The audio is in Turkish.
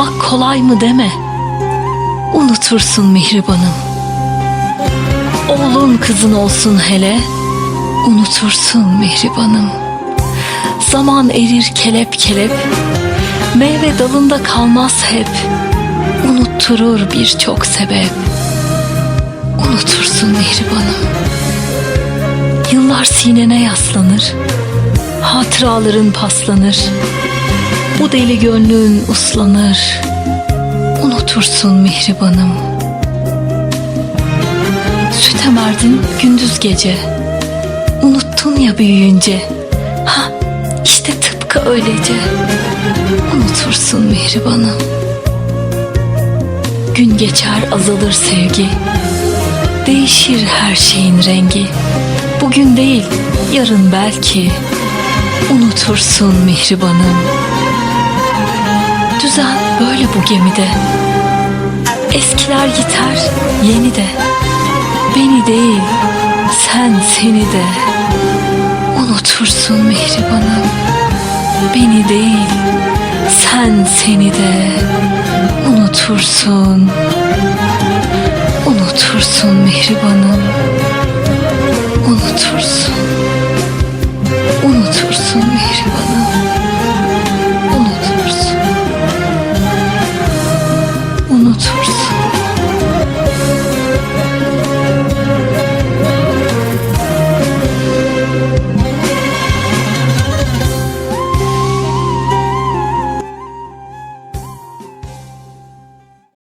Unutmak kolay mı deme. Unutursun mihribanım. Oğlun kızın olsun hele. Unutursun mihribanım. Zaman erir kelep kelep. Meyve dalında kalmaz hep. Unutturur birçok sebep. Unutursun mihribanım. Yıllar sinene yaslanır. Hatıraların paslanır. Bu deli gönlün uslanır. Unutursun mihribanım. Süt emerdin gündüz gece. Unuttun ya büyüyünce. Ha işte tıpkı öylece. Unutursun mihribanım. Gün geçer azalır sevgi. Değişir her şeyin rengi. Bugün değil yarın belki. Unutursun mihribanım. Düzen böyle bu gemide. Eskiler gider, yeni de. Beni değil, sen seni de. Unutursun mihribanım. Beni değil, sen seni de. Unutursun. Unutursun mihribanım. Unutursun. otursun.